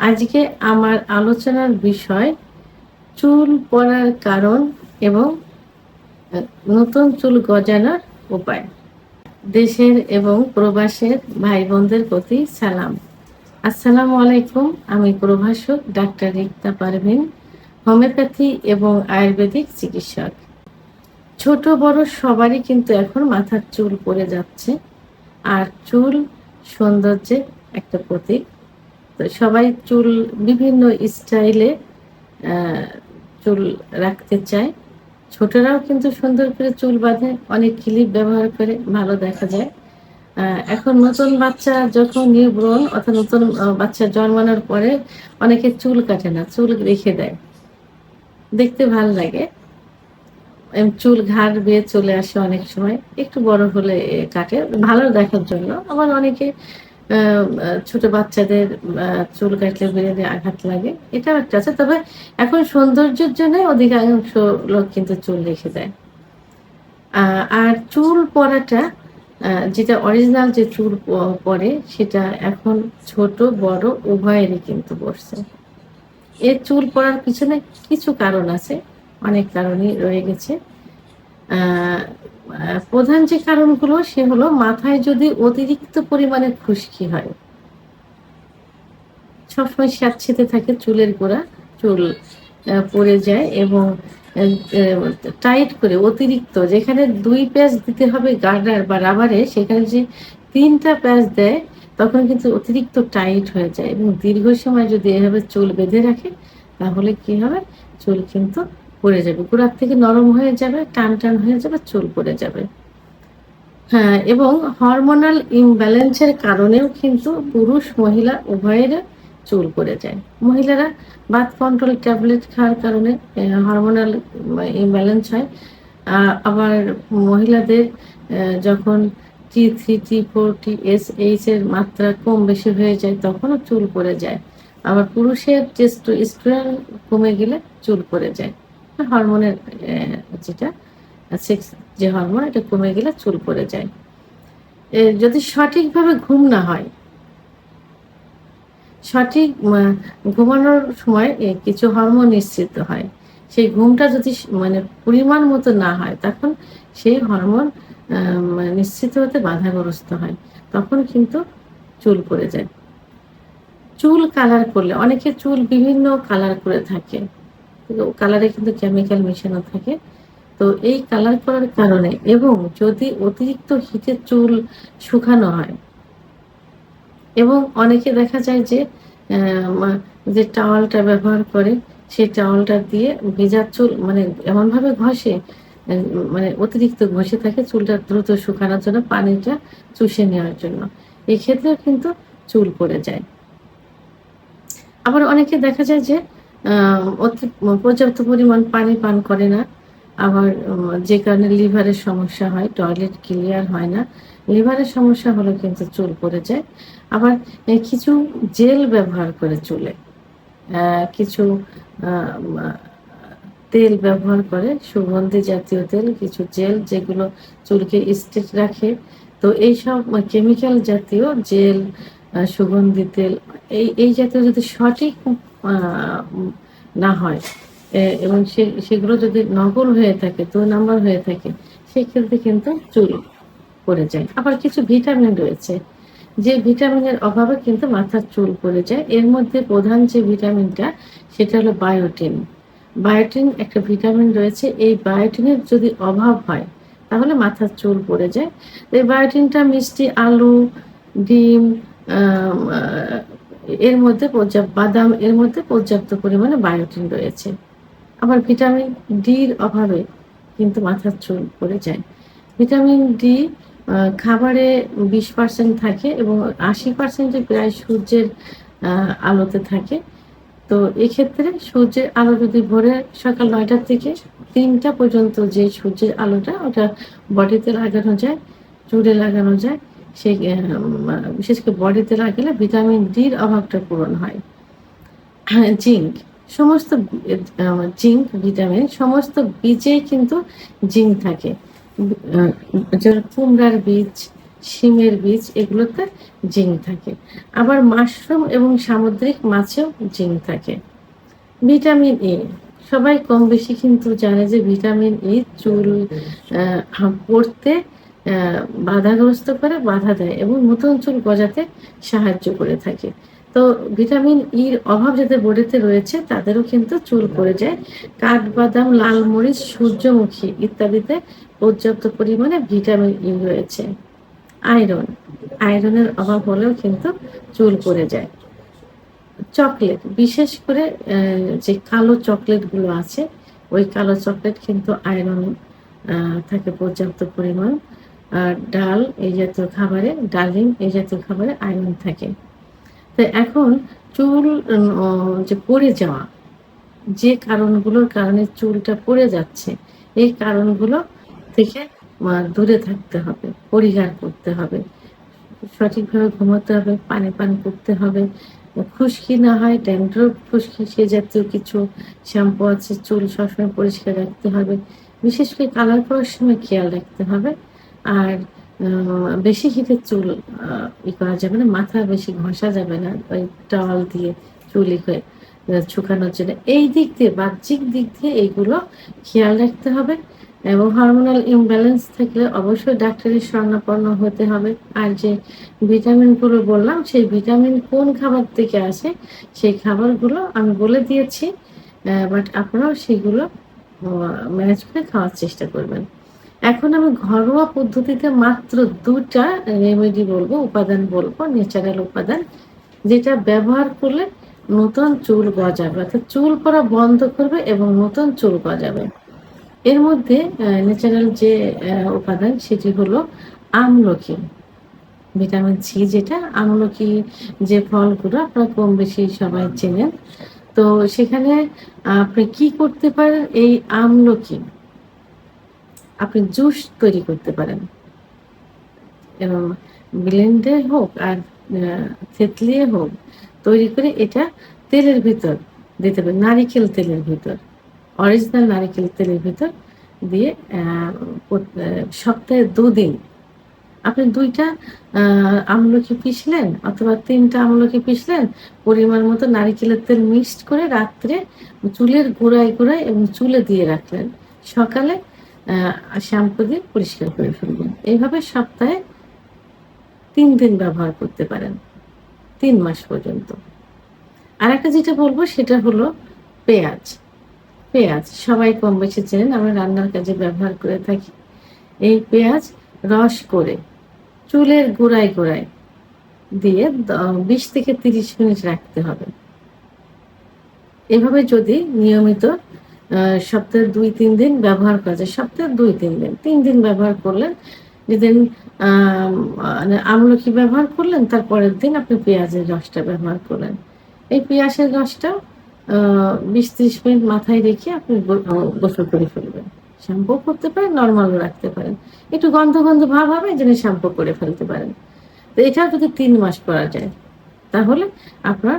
আজকে আমার আলোচনার বিষয় চুল পড়ার কারণ এবং নতুন চুল গজানোর উপায়। দেশের এবং প্রবাসের ভাই বোনদের প্রতি সালাম। আসসালামু আলাইকুম, আমি প্রভাষক ডাক্তার রিক্তা পারভিন, হোমিওপ্যাথি এবং আয়ুর্বেদিক চিকিৎসক। ছোট বড় সবারই কিন্তু এখন মাথার চুল পড়ে যাচ্ছে, আর চুল সৌন্দর্যের একটা প্রতীক। তো সবাই চুল বিভিন্ন স্টাইলে চুল রাখতে চায়। ছোটরাও কিন্তু সুন্দর করে চুল বাঁধে, অনেক ক্লিপ ব্যবহার করে, ভালো দেখা যায়। এখন নতুন বাচ্চা যখন নিউব্রন অর্থাৎ নতুন বাচ্চা জন্মানোর পরে অনেকে চুল কাটে না, চুল রেখে দেয়। দেখতে ভালো লাগে। চুল ঘাড় বেয়ে চলে আসে অনেক সময়, একটু বড় হলে কাটে, ভালো দেখার জন্য। আবার অনেকে ছোট বাচ্চাদের চুল কাটলে বেড়ে আঘাত লাগে এটাও একটা আছে। তবে এখন সৌন্দর্যের জন্য অধিকাংশ লোক কিন্তু চুল রেখে দেয়। আর চুল আহ, যেটা অরিজিনাল যে চুল পরে সেটা এখন ছোট বড় উভয়েরই কিন্তু পড়ছে। এর চুল পড়ার পিছনে কিছু কারণ আছে অনেক কারণই রয়ে গেছে। প্রধান যে কারণগুলো, সে হলো মাথায় যদি অতিরিক্ত পরিমাণে খুশকি হয়, সবসময় স্যাঁতসেঁতে থাকে, চুলের গোড়া, চুল পড়ে যায় এবং টাইট করে, অতিরিক্ত, যেখানে দুই প্যাচ দিতে হবে গার্ডার বা রাবারে, সেখানে যে তিনটা প্যাচ দেয়, তখন কিন্তু অতিরিক্ত টাইট হয়ে যায় এবং দীর্ঘ সময় যদি এভাবে চুল বেঁধে রাখে, তাহলে কি হবে? চুল কিন্তু পড়ে যাবে। গোড়ার থেকে নরম হয়ে যাবে, টান টান হয়ে যাবে, চুল পড়ে যাবে। হ্যাঁ এবং হরমোনাল ইমব্যালেন্সের কারণেও কিন্তু পুরুষ, মহিলা উভয়ের চুল পড়ে যায়। মহিলারা বাথ কন্ট্রোল ট্যাবলেট খাওয়ার কারণে হরমোনাল ইমব্যালেন্স হয়। আবার মহিলাদের যখন T three T four T S H এর মাত্রা কম বেশি হয়ে যায়, তখনও চুল পড়ে যায়। আবার পুরুষের টেস্টোস্টেরন কমে গেলে চুল পড়ে যায়। হরমোনের যেটা সেক্স যে হরমোন, এটা কমে গেলে চুল পড়ে যায়। যদি সঠিকভাবে ঘুম না হয়, সঠিক ঘুমানোর সময় কিছু হরমোন নিশ্চিত হয়। সেই ঘুমটা যদি মানে পরিমাণ মতো না হয়, তখন সেই হরমোন মানে নিশ্চিত হতে বাধাগ্রস্ত হয়। তখন কিন্তু চুল পড়ে যায়। চুল কালার করলে, অনেকে চুল বিভিন্ন কালার করে থাকে। কালারে কিন্তু কেমিক্যাল মেশানো থাকে। তো এই কালার করার কারণে এবং যদি অতিরিক্ত হিটে চুল শুকানো হয়, এবং অনেকে দেখা যায় যে যে টাওয়ালটা ব্যবহার করে, সেই টাওয়ালটা দিয়ে ভেজা চুল মানে এমনভাবে ঘষে মানে অতিরিক্ত ঘষে থাকে চুলটা দ্রুত শুকানোর জন্য, পানিটা চুষে নেওয়ার জন্য। এই ক্ষেত্রে কিন্তু চুল পড়ে যায়। আবার অনেকে দেখা যায় যে অতি, পর্যাপ্ত পরিমাণ পানি পান করে না। আবার যে কারণে লিভারের সমস্যা হয়, টয়লেট ক্লিয়ার হয় না। লিভারের সমস্যা হলে কিন্তু চুল পড়ে যায়। আবার কিছু জেল ব্যবহার করে চুলে। কিছু তেল ব্যবহার করে, সুগন্ধি জাতীয় তেল, কিছু জেল যেগুলো চুলকে স্ট্রেট রাখে। তো এইসব কেমিক্যাল জাতীয় জেল সুগন্ধি তেল, এই এই জাতীয় যদি সঠিক না হয়। এবং সে, সেগুলো যদি নকল হয়ে থাকে দুই নাম্বার হয়ে থাকে সেক্ষেত্রে কিন্তু চুল পড়ে যায়। আবার কিছু ভিটামিন রয়েছে। যে ভিটামিনের অভাবে কিন্তু মাথার চুল পড়ে যায়। এর মধ্যে প্রধান যে ভিটামিনটা, সেটা হলো বায়োটিন। বায়োটিন একটা ভিটামিন রয়েছে। এই বায়োটিনের যদি অভাব হয়, তাহলে মাথার চুল পড়ে যায়। এই বায়োটিনটা মিষ্টি, আলু, ডিম এর মধ্যে পর্যাপ্ত বাদাম, এর মধ্যে পর্যাপ্ত পরিমাণে বায়োটিন রয়েছে। আবার ভিটামিন ডির অভাবে কিন্তু মাথার চুল পড়ে যায়। ভিটামিন ডি খাবারে বিশ পার্সেন্ট থাকে এবং আশি পার্সেন্টে প্রায় সূর্যের আলোতে থাকে। তো এক্ষেত্রে সূর্যের আলো যদি ভোরে সকাল নয়টার থেকে তিনটা পর্যন্ত যে সূর্যের আলোটা, ওটা বডিতে লাগানো যায়, চুলে লাগানো যায়। উম, বিশেষ করে বডিতে লাগালে ভিটামিন ডির অভাবটা পূরণ হয়। জিঙ্ক সমস্ত জিঙ্ক ভিটামিন সমস্ত বীজেই কিন্তু জিঙ্ক থাকে। কুমড়ার বীজ শিমের বীজ এগুলোতে জিঙ্ক থাকে। আবার মাশরুম এবং সামুদ্রিক মাছেও জিঙ্ক থাকে। ভিটামিন এ সবাই কম বেশি কিন্তু জানে যে ভিটামিন ই চুল পড়তে বাধাগ্রস্ত করে বাধা দেয় এবং নতুন চুল গজাতে সাহায্য করে থাকে। তো ভিটামিন ইর অভাব যাদের বডিতে রয়েছে, তাদেরও কিন্তু চুল পড়ে যায়। কাঠবাদাম, লাল মরিচ, সূর্যমুখী ইত্যাদিতে পর্যাপ্ত পরিমাণে ভিটামিন ই রয়েছে। আয়রন, আয়রনের অভাব হলেও কিন্তু চুল পড়ে যায়। চকলেট, বিশেষ করে যে কালো চকলেটগুলো আছে, ওই কালো চকলেট কিন্তু আয়রন থাকে পর্যাপ্ত পরিমাণ। আর ডাল, এই জাতীয় খাবারে, ডালিম, এই জাতীয় খাবারে আয়রন থাকে। তো এখন চুল যে পড়ে যাওয়া, যে কারণগুলোর কারণে চুলটা পড়ে যাচ্ছে, এই কারণগুলো থেকে দূরে থাকতে হবে, পরিহার করতে হবে। সঠিকভাবে ঘুমাতে হবে, পানি পান করতে হবে। খুশকি না হয়, ড্যান্ড্রফ, খুশকি, সে জাতীয় কিছু শ্যাম্পু আছে, চুল সবসময় পরিষ্কার রাখতে হবে। বিশেষ করে কালার করার সময় খেয়াল রাখতে হবে। আর বেশি হিটের চুল ই করা যাবে না, মাথা বেশি ঘষা যাবে না, ওই টাওয়াল দিয়ে চুল করে শুকানোর জন্য। এই দিক দিয়ে, বাহ্যিক দিক দিয়ে এইগুলো খেয়াল রাখতে হবে এবং হরমোনাল ইমব্যালেন্স থাকলে অবশ্যই ডাক্তারের স্বর্ণাপন্ন হতে হবে। আর যে ভিটামিনগুলো বললাম, সেই ভিটামিন কোন খাবার থেকে আসে, সেই খাবারগুলো আমি বলে দিয়েছি বাট আপনারাও সেগুলো ম্যানেজ করে খাওয়ার চেষ্টা করবেন। এখন আমি ঘরোয়া পদ্ধতিতে মাত্র দুটা রেমেডি বলব, উপাদান বলব ন্যাচারাল উপাদান, যেটা ব্যবহার করলে নতুন চুল গজাবে। অর্থাৎ চুল পড়া বন্ধ করবে এবং নতুন চুল গজাবে। এর মধ্যে ন্যাচারাল যে উপাদান সেটি হলো আমলকি। ভিটামিন সি যেটা, আমলকি যে ফলগুলো আপনারা কম বেশি সবাই চেনেন। তো সেখানে আপনি কি করতে পারেন? এই আমলকি আপনি জুস তৈরি করতে পারেন। ব্লেন্ডে হোক আর থেতলিয়ে হোক, তৈরি করে এটা তেলের ভিতর দিতে পারেন, নারিকেল তেলের ভিতর অরিজিনাল নারিকেল তেলের ভিতর দিয়ে সপ্তাহে দুদিন আপনি দুইটা আমলকি পিষলেন অথবা তিনটা আমলকি পিষলেন, পরিমাণ মতো নারিকেলের তেল মিক্সড করে রাত্রে চুলের গোড়ায় গোড়ায় এবং চুলে দিয়ে রাখলেন। সকালে শ্যাম্পু দিয়ে পরিষ্কার করে ফেলবেন। এইভাবে সপ্তাহে তিন দিন ব্যবহার করতে পারেন, তিন মাস পর্যন্ত। আর একটা যেটা বলব, সেটা হলো পেঁয়াজ। পেঁয়াজ, সবাই কম বেশি চেনেন, আমরা রান্নার কাজে ব্যবহার করে থাকি। এই পেঁয়াজ রস করে চুলের গোড়ায় গোড়ায় দিয়ে বিশ থেকে তিরিশ মিনিট রাখতে হবে। এভাবে যদি নিয়মিত সপ্তাহে দুই, তিন দিন ব্যবহার করা যায়। সপ্তাহে দুই, তিন দিন। তিন দিন ব্যবহার করলেন, যেদিন মানে আমলকি ব্যবহার করলেন তারপরের দিন আপনি পেঁয়াজের রসটা ব্যবহার করলেন। এই পেঁয়াজের রসটা বিশ, ত্রিশ মিনিট মাথায় রেখে আপনি গোসল করে ফেলবেন। শ্যাম্পু করতে পারেন, নর্মাল রাখতে পারেন। একটু গন্ধ গন্ধ ভাব হবে জন্য শ্যাম্পু করে ফেলতে পারেন। তো এটা যদি তিন মাস করা যায়, তাহলে আপনার